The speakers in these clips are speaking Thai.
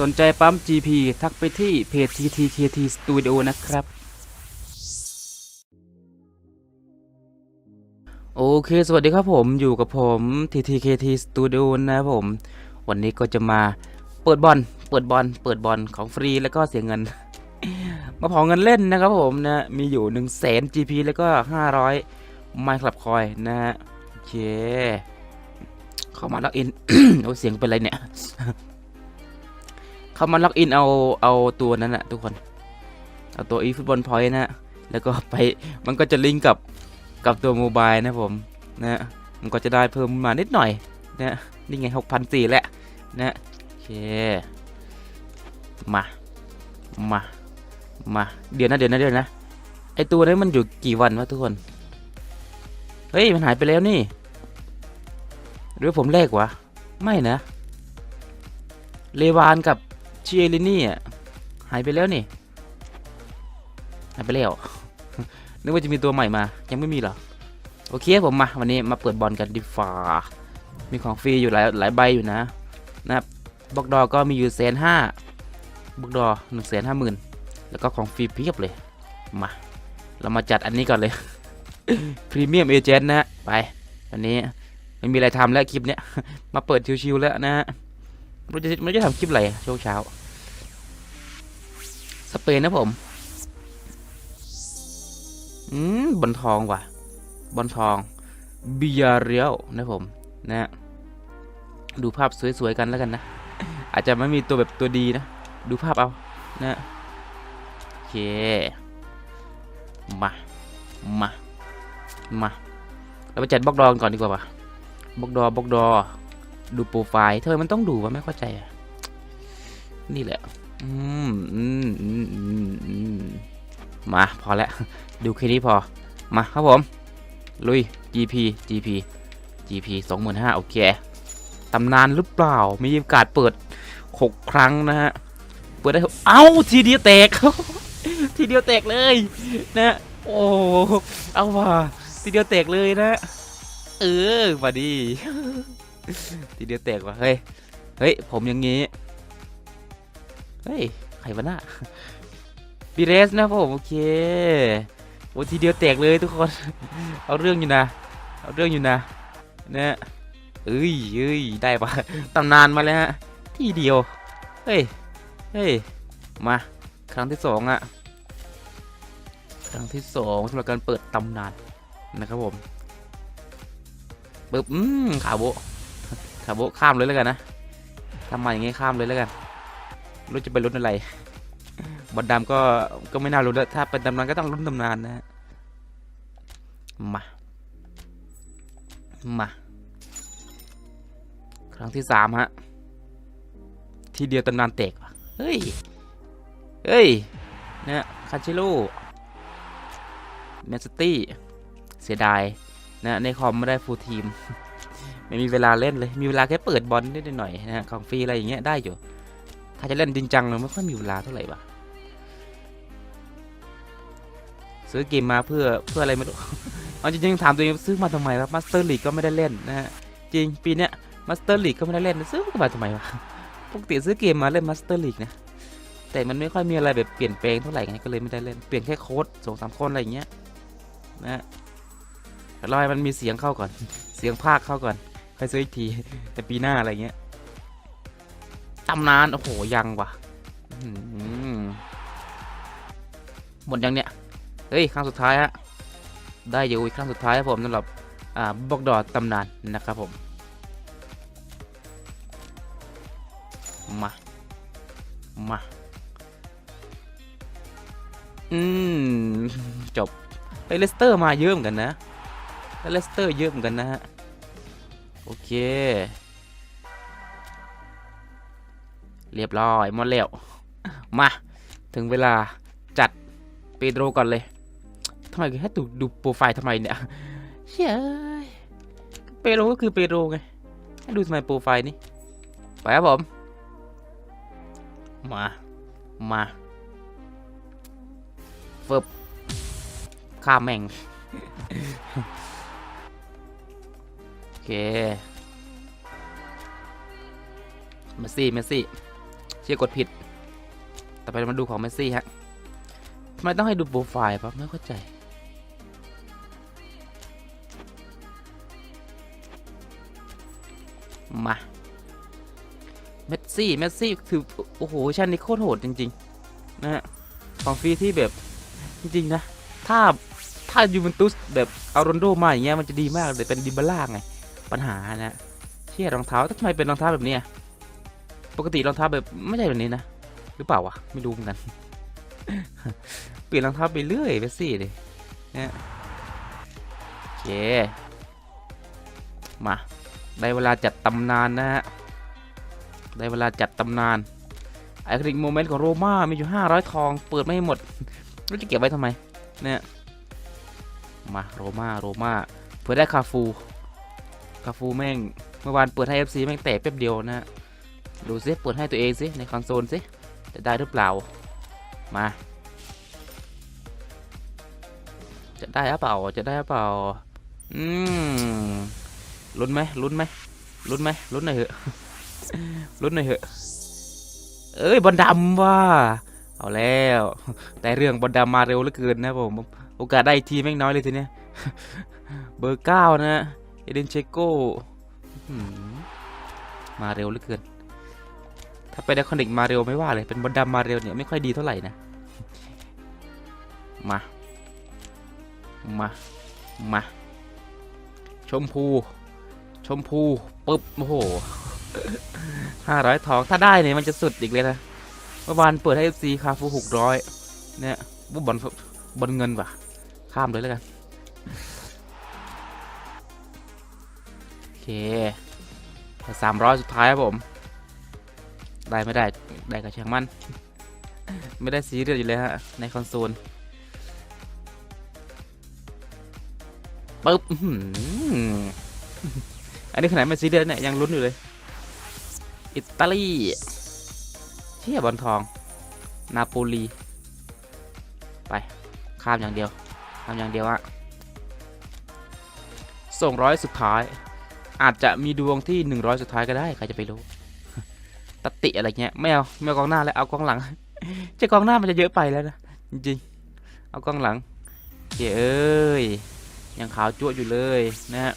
สนใจปั๊ม GP ทักไปที่เพจ TTKT Studio นะครับโอเค สวัสดีครับผมอยู่กับผม TTKT Studio นะครับผม วันนี้ก็จะมาเปิดบอล เปิดบอล เปิดบอลของฟรีแล้วก็เสียเงิน มาเผาเงินเล่นนะครับผมนะ มีอยู่ 1 0 0 0 0แสน GP แล้วก็ 500 Minecraft Coin นะฮะ โอเค เข้ามาล็อกอิน โอ้เสียงเป็นไรเนี่ย เข้ามาล็อกอินเอาเอาตัวนั้นอะทุกคน เอาตัว eFootball Point นะแล้วก็ไปมันก็จะลิงก์กับกับตัวโมบายนะผมนะมันก็จะได้เพิ่มมานิดหน่อยนะนี่ไง 6,400แหล้วนะโอเค มา มา มา เดี๋ยวนะ เดี๋ยวนะ เดี๋ยวนะ ไอตัวนั้มันอยู่กี่วันวะทุกคน เฮ้ย มันหายไปแล้วนี่ หรือผมแลกวะ ไม่นะ เลวานกับ เชียรินี่อะหายไปแล้วนี่หายไปแล้ว นึกว่าจะมีตัวใหม่มา ยังไม่มีหรอ โอเคผมมา วันนี้มาเปิดบอลกันดีฟ้ามีของฟรีอยู่หลายหลายใบอยู่นะ นะครับบล็อกดอก็มีอยู่แสนห้าบล็อกดอหนึ่งแสนห้าหมื่นแล้วก็ของฟรีเพียบเลย มา เรามาจัดอันนี้ก่อนเลยพรีเมียมเอเจนต์นะฮะไป วันนี้ไม่มีอะไรทำแล้วคลิปเนี้ย มาเปิดชิวๆแล้วนะฮะ เราจะเราจะทำคลิปอะไรช่วงเช้า สเปนนะผม อืมบอลทองว่ะ บอลทองเบิยเรียลนะผม นะ ดูภาพสวยๆกันแล้วกันนะ อาจจะไม่มีตัวแบบตัวดีนะ ดูภาพเอา นะโอเค มา มา มา เราไปจัดบล็อกดอกันก่อนดีกว่าปะบล็อกดอบล็อกดอ ดูโปรไฟล์ทำไมมันต้องดูวะไม่เข้าใจอะนี่แหละ อืมอืมอืมอืมมาพอแล้ว ดูแค่นี้พอ มาครับผม ลุย GP GP GP 25,000โอเคตำนานหรือเปล่า มีโอกาสเปิด 6 ครั้งนะฮะ เปิดได้ เอ้า ทีเดียวแตก ทีเดียวแตกเลยนะโอ้เอาว่ะทีเดียวแตกเลยนะ เออมาดี ทีเดียวแตกว่ะเฮ้ย เฮ้ย ผมอย่างงี้ เฮ้ย ใครวะน่ะบีเรสนะผม โอเคโอ้ทีเดียวแตกเลยทุกคน เอาเรื่องอยู่นะ เอาเรื่องอยู่นะนะเอ้ยเอ้ยได้ปะตำนานมาแล้วฮะ ทีเดียว เฮ้ย เฮ้ย มา ครั้งที่สองอะครั้งที่สองสำหรับการเปิดตำนานนะครับผมปึ๊บอืมขาโบะขาโบข้ามเลยแล้วกันนะทำมาอย่างงี้ข้ามเลยแล้วกันรู้จะไปลุ้นอะไรบอลดำก็ก็ไม่น่าลุ้นแล้วถ้าเป็นตำนานก็ต้องลุ้นตำนานนะฮะมามาครั้งที่สามฮะทีเดียวตำนานแตกว่ะเฮ้ยเฮ้ยเนี่ยคาชิโร่แมนสตี้เสียดายนะในคอมไม่ได้ฟูลทีม ไม่มีเวลาเล่นเลย มีเวลาแค่เปิดบอลนิดหน่อยนะฮะของฟรีอะไรอย่างเงี้ยได้อยู่ ถ้าจะเล่นจริงจังเราไม่ค่อยมีเวลาเท่าไหร่วะซื้อเกมมาเพื่อเพื่ออะไรไม่รู้เอาจริงๆถามตัวเองซื้อมาทำไมวะมาสเตอร์ลีกก็ไม่ได้เล่นนะฮะจริงปีเนี้ยมาสเตอร์ลีกก็ไม่ได้เล่นซื้อมาทำไมวะปกติซื้อเกมมาเล่นมาสเตอร์ลีกนะแต่มันไม่ค่อยมีอะไรแบบเปลี่ยนแปลงเท่าไหร่ไงก็เลยไม่ได้เล่นเปลี่ยนแค่โค้ดสองสามคนอะไรอย่างเงี้ยนะฮะรอให้มันมีเสียงเข้าก่อน เสียงภาคเข้าก่อน ค่อยซื้ออีกที แต่ปีหน้าอะไรเงี้ยตำนาน โอ้โห ยังว่ะอื้อหือหมดยังเนี่ย เฮ้ย ครั้งสุดท้ายฮะ ได้อยู่อีกครั้งสุดท้ายครับผมสำหรับ อ่าบอกดอตำนานนะครับผม มา มา อืม จบไอ้เลสเตอร์มาเยอะเหมือนกันนะเลสเตอร์เยอะเหมือนกันนะฮะโอ เค เรียบร้อยหมดแล้ว มา ถึงเวลาจัดเปโดรก่อนเลยทำไมให้ดูดูโปรไฟล์ทำไมเนี่ยเฮ้ยเปโดรก็คือเปโดรไงให้ดูทำไมโปรไฟล์นี้ไปครับผม มา มาเฟิบข้ามแม่ง เคเมสซี่เมสซี่เชียร์กดผิด ต่อไปมาดูของเมสซี่ฮะทำไมต้องให้ดูโปรไฟล์ปะไม่เข้าใจมาเมสซี่เมสซี่คือโอ้โหชั้นนี้โคตรโหดจริงๆนะฮะของฟรีที่แบบจริงๆนะ ถ้าถ้ายูเวนตุสแบบเอาโรนโดมาอย่างเงี้ยมันจะดีมากเลยเป็นดิบาร่าไง ปัญหานะเชี่ยรองเท้าทำไมเป็นรองเท้าแบบนี้ปกติรองเท้าแบบไม่ใช่แบบนี้นะหรือเปล่าวะไม่รู้เหมือนกันเปลี่ยนรองเท้าไปเรื่อยไปสิเลยเนี่ยโอเคมาได้เวลาจัดตำนานนะฮะได้เวลาจัดตำนานไอคลิกโมเมนต์ของโรม่ามีอยู่ 500 ทอง เปิดไม่หมดแล้จะเก็บไว้ทำไมเนี่ยมาโรม่าโรม่าเพื่อได้คาฟู คาฟูแม่ง เมื่อวานเปิดให้ FC แม่งแตกแป๊บเดียวนะฮะดูซิเปิดให้ตัวเองซิในคอนโซลซิจะได้หรือเปล่า มา จะได้หรือเปล่า จะได้หรือเปล่า อืมลุ้นไหมลุ้นไหมลุ้นไหมลุ้นหน่อยเถอะลุ้นหน่อยเถอะ เอ้ยบอลดำว่ะเอาแล้ว แต่เรื่องบอลดำมาเร็วเหลือเกินนะผม โอกาสได้ทีแม่งน้อยเลยทีเนี้ย เบอร์เก้านะ เอเดนเชโก้มาเร็วเหลือเกิน ถ้าเป็นไอคอนิกมาเร็วไม่ว่าเลย เป็นบอลดำมาเร็วเนี่ยไม่ค่อยดีเท่าไหร่นะ มา มา มา ชมพู ชมพูปึ๊บ โอ้โหห้าร้อยทอง ถ้าได้เนี่ยมันจะสุดอีกเลยนะ เมื่อวานเปิดให้ FC คาฟูหกร้อยเนี่ยบุบบอลบอลเงินว่ะ ข้ามเลยแล้วกัน เคสามร้อยสุดท้ายครับผม ได้ไม่ได้ ได้ก็ช่างมัน ไม่ได้ซีเรียสอยู่เลยฮะ ในคอนโซลปึ๊บอันนี้ขนาดไม่ซีเรียสเนี่ย ยังลุ้นอยู่เลย อิตาลีเชี่ยบอลทอง นาโปลี ไป ข้ามอย่างเดียว ข้ามอย่างเดียวอะส่งร้อยสุดท้าย อาจจะมีดวงที่ 100 สุดท้ายก็ได้ใครจะไปรู้ตติอะไรเงี้ยไม่เอาไม่เอากองหน้าแล้วเอากองหลังจ้ากองหน้ามันจะเยอะไปแล้วนะจริงเอากองหลังเจ้เอ้ยยังขาวจั่วอยู่เลยนะฮะ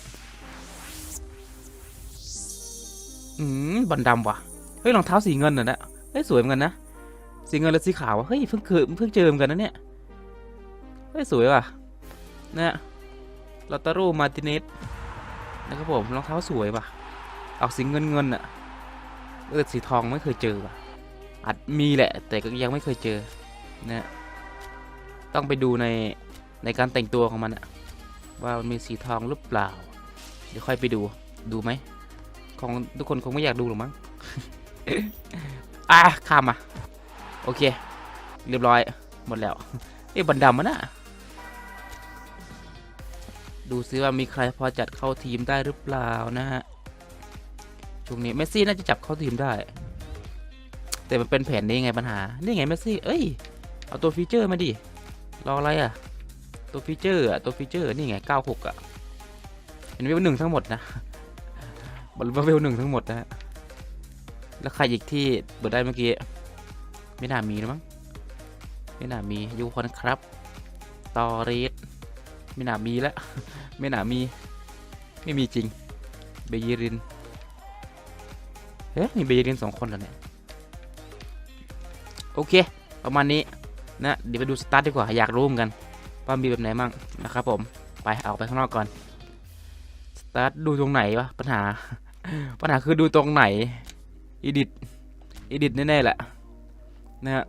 อืมบอลดำว่ะเฮ้ยรองเท้าสีเงินน่ะนะเฮ้ยสวยเหมือนกันนะสีเงินและสีขาวเฮ้ยเพิ่งเคยเพิ่งเจอเหมือนกันนะเนี่ยเฮ้ยสวยว่ะนะลอตาโรมาติเนส นะครับผมรองเท้าสวยว่ะออกสีเงินเงินอะเออสีทองไม่เคยเจอว่ะอาจมีแหละ แต่ก็ยังไม่เคยเจอนะต้องไปดูในในการแต่งตัวของมันอะว่ามันมีสีทองหรือเปล่า เดี๋ยวค่อยไปดูดูไหมของทุกคนคงไม่อยากดูหรอกมั้งอะข้ามมาโอเค เรียบร้อยหมดแล้วเอ๊ะบันดำมันน่ะ ดูซิว่ามีใครพอจัดเข้าทีมได้หรือเปล่านะฮะช่วงนี้เมสซี่น่าจะจับเข้าทีมได้ แต่มันเป็นแผนนี้ไงปัญหา นี่ไงเมสซี่ เอ้ย เอาตัวฟีเจอร์มาดิ รออะไรอะ ตัวฟีเจอร์อะ ตัวฟีเจอร์ นี่ไง 96 อะ เป็นเวลหนึ่งทั้งหมดนะบอลเวลหนึ่งทั้งหมดนะฮะแล้วใครอีกที่เปิดได้เมื่อกี้ ไม่น่ามีนะมั้ง ไม่น่ามียูคอนครับ ตอรีส ไม่น่ามีแล้วไม่น่ามีไม่มีจริงเบยรินเฮ้ยมีเบยรินสองคนแล้วเนี่ยโอเค ประมาณนี้นะเดี๋ยวไปดูสตาร์ทดีกว่าอยากรู้เหมือนกันว่ามีแบบไหนมั่งนะครับผมไปเอาไปข้างนอกก่อนสตาร์ทดูตรงไหนวะปัญหา ปัญหาคือดูตรงไหนอีดิทอีดิทแน่ๆแหละนะฮะ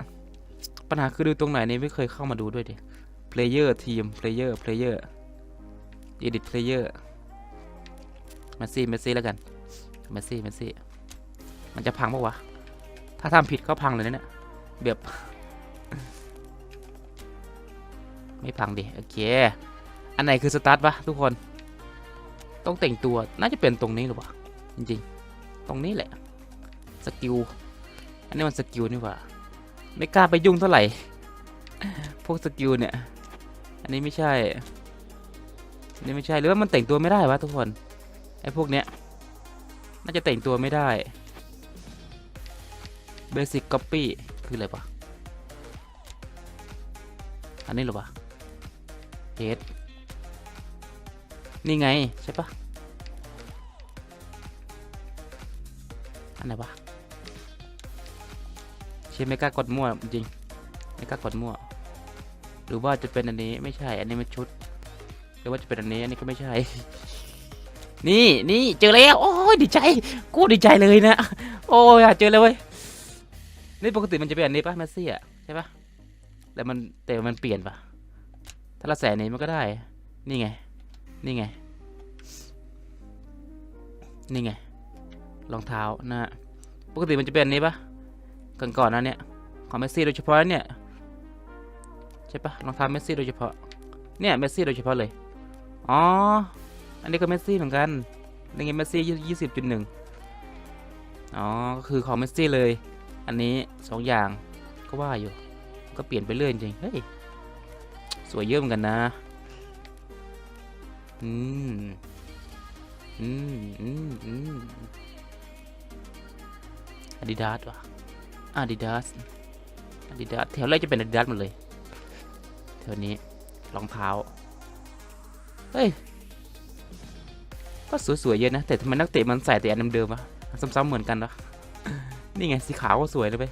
ปัญหาคือดูตรงไหนนี่ไม่เคยเข้ามาดูด้วยดิ player ทีม player player edit player เมสซี่เมสซี่แล้วกันเมสซี่เมสซี่มันจะพังปะวะ ถ้าทำผิดก็พังเลยนะเนี่ยแบบไม่พังดิ โอเค อันไหนคือสตาร์ทวะทุกคน ต้องแต่งตัวน่าจะเป็นตรงนี้หรือเปล่าจริงๆ ตรงนี้แหละ สกิล อันนี้มันสกิลนี่ว่า ไม่กล้าไปยุ่งเท่าไหร่ พวกสกิลเนี่ย อันนี้ไม่ใช่ อันนี้ไม่ใช่ หรือว่ามันแต่งตัวไม่ได้วะทุกคน ไอ้พวกเนี้ย น่าจะแต่งตัวไม่ได้ basic copy คืออะไรวะอันนี้หรอวะ paste นี่ไง ใช่ปะอันไหนวะเชฟไม่กล้ากดมั่วจริง ไม่กล้ากดมั่ว หรือว่าจะเป็นอันนี้ไม่ใช่ อันนี้มันชุด หรือว่าจะเป็นอันนี้อันนี้ก็ไม่ใช่ นี่นี่เจอแล้ว โอ้ยดีใจ กูดีใจเลยนะ โอ้ยเจอแล้วเว้ย นี่ปกติมันจะเป็นอันนี้ปะแมสซี่อะใช่ปะแต่มันแต่มันเปลี่ยนปะถ้าเราใส่อันนี้มันก็ได้ นี่ไง นี่ไง นี่ไง รองเท้านะฮะปกติมันจะเป็นอันนี้ปะก่อนก่อนๆนะเนี่ย ของเมสซี่โดยเฉพาะเนี่ย ใช่ปะรองเท้าเมสซี่โดยเฉพาะ เนี่ยเมสซี่โดยเฉพาะเลย อ๋อ อันนี้ก็เมสซี่เหมือนกันนี่ไงเมสซี่ยี่สิบจุดหนึ่งอ๋อ ก็คือของเมสซี่เลย อันนี้สองอย่างก็ว่าอยู่ ก็เปลี่ยนไปเรื่อยจริง เฮ้ย สวยเยอะเหมือนกันนะ อืม อืม อืม อืมอาดิดาสว่ะอาดิดาสอาดิดาสแถวแรกจะเป็นอาดิดาสหมดเลย แถวนี้รองเท้า เฮ้ย ก็สวยๆเยอะนะ แต่ทำไมนักเตะมันใส่แต่อันเดิมๆวะซ้ำๆเหมือนกันวะนี่ไงสีขาวก็สวยเลยไป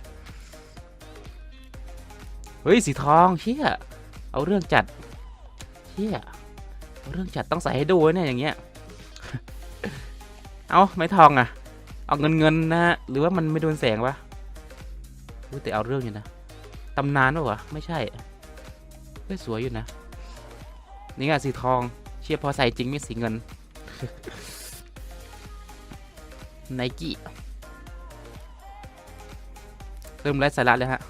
เฮ้ยสีทองเชี่ยเอาเรื่องจัดเชี่ยเอาเรื่องจัดต้องใส่ให้ดูเนี่ยอย่างเงี้ย เอาไม่ทองอะ เอาเงินเงินๆนะฮะหรือว่ามันไม่โดนแสงวะแต่เอาเรื่องอยู่นะตำนานปะวะไม่ใช่ เฮ้ยสวยอยู่นะ นี่ไงสีทอง เชี่ยพอใส่จริงไม่สีเงินไนกี้เริ่มไร้สาระเลยฮะ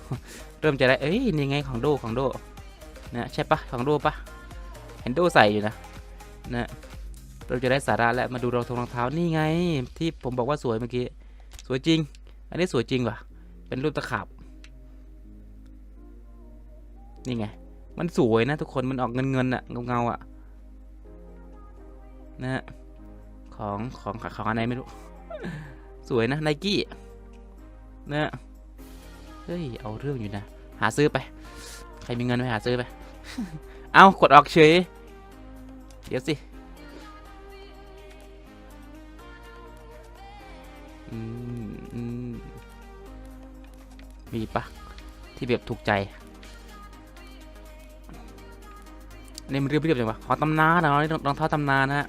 เริ่มจะได้เอ้ยนี่ไงของโดของโดนะใช่ปะของโดปะเห็นโดใส่อยู่นะนะเริ่มจะได้สาระแล้วมาดูรองทงรองเท้านี่ไง ที่ผมบอกว่าสวยเมื่อกี้สวยจริง อันนี้สวยจริงว่ะเป็นรูปตะขาบนี่ไง มันสวยนะทุกคนมันออกเงินเงินอะเงาเงาอะนะฮะของของของอะไรไม่รู้ สวยนะไนกี้นะ เฮ้ย เอาเรื่องอยู่นะ หาซื้อไป ใครมีเงินไปหาซื้อไป เอากดออกเฉย เดี๋ยวสิมีปะที่แบบถูกใจ นี่มันเรียบเรียบจังวะขอตำนานนะนี่รองเท้าตำนานนะฮะ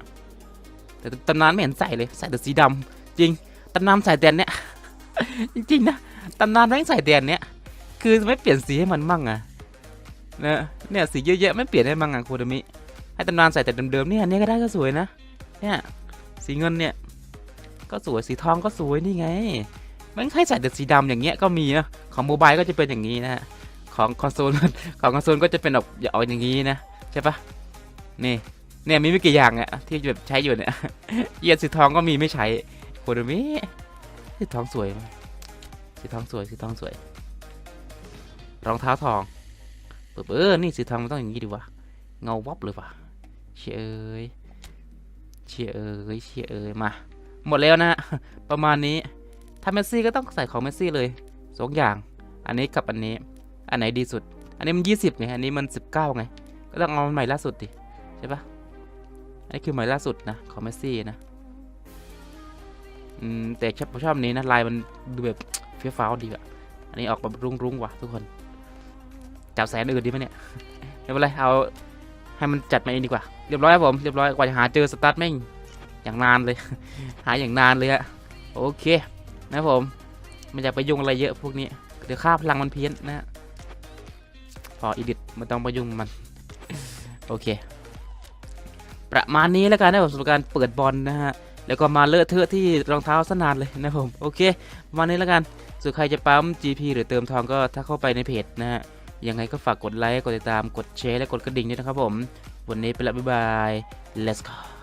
แต่ตำนานไม่เห็นใส่เลยใส่แต่สีดำจริงตำนานใส่แตนเนี้ยจริงๆนะตำนานแม่งใส่แตนเนี้ยคือไม่เปลี่ยนสีให้มันมั่งอะนะเนี่ยสีเยอะๆไม่เปลี่ยนให้มั่งอะโคดามิให้ตำนานใส่แต่เดิมๆเนี่ยอันนี้ก็ได้ก็สวยนะเนี่ยสีเงินเนี่ยก็สวยสีทองก็สวยนี่ไงมันให้ใส่แต่สีดำอย่างเงี้ยก็มีนะของโมบายก็จะเป็นอย่างนี้นะฮะของคอนโซลของคอนโซลก็จะเป็นแบบออกอย่างนี้นะ ช่ปะนี่เนี่ยมีไม่กี่อย่างอะที่แบบใช้อยู่เนี่ยเยียดสีทองก็มีไม่ใช้โคโดมิสีทองสวยสีทองสวยสีทองสวย รองเท้าทองเปิดเออนี่สีทองมันต้องอย่างนี้ดีวะเงาวับเลยวะเชยเอ้ยเชยเอ้ยเชยเอ้ยมาหมดแล้วนะประมาณนี้ถ้าเมสซี่ก็ต้องใส่ของเมสซี่เลยสองอย่าง อันนี้กับอันนี้ อันไหนดีสุด อันนี้มันยี่สิบไงอันนี้มันสิบเก้าไง ก็ต้องเอาใหม่ล่าสุดดิใช่ปะอันนี้คือใหม่ล่าสุดนะของเมสซี่นะอืมแต่ชอบชอบนี้นะลายมันดูแบบเฟี้ยวฟ้าวดีอะอันนี้ออกแบบรุ้งๆว่ะทุกคนจับแสนอื่นดีไหมเนี่ยไม่เป็นไรเอาให้มันจัดมาเองดีกว่าเรียบร้อยครับผมเรียบร้อยกว่าจะหาเจอสตาร์ทแม่งอย่างนานเลย หาอย่างนานเลยอะโอเคนะผมไม่อยากไปยุ่งอะไรเยอะพวกนี้เดี๋ยวค่าพลังมันเพี้ยนนะฮะพออีดิทมันต้องไปยุ่งมัน โอเค ประมาณนี้แล้วกันนะผมสำหรับการเปิดบอลนะฮะแล้วก็มาเลอะเทอะที่รองเท้าสนานเลยนะผมโอเคประมาณนี้แล้วกันส่วนใครจะปั๊ม GP หรือเติมทองก็ถ้าเข้าไปในเพจนะฮะยังไงก็ฝากกดไลค์กดติดตามกดแชร์และกดกระดิ่งด้วยนะครับผม วันนี้ไปละบ๊ายบาย let's go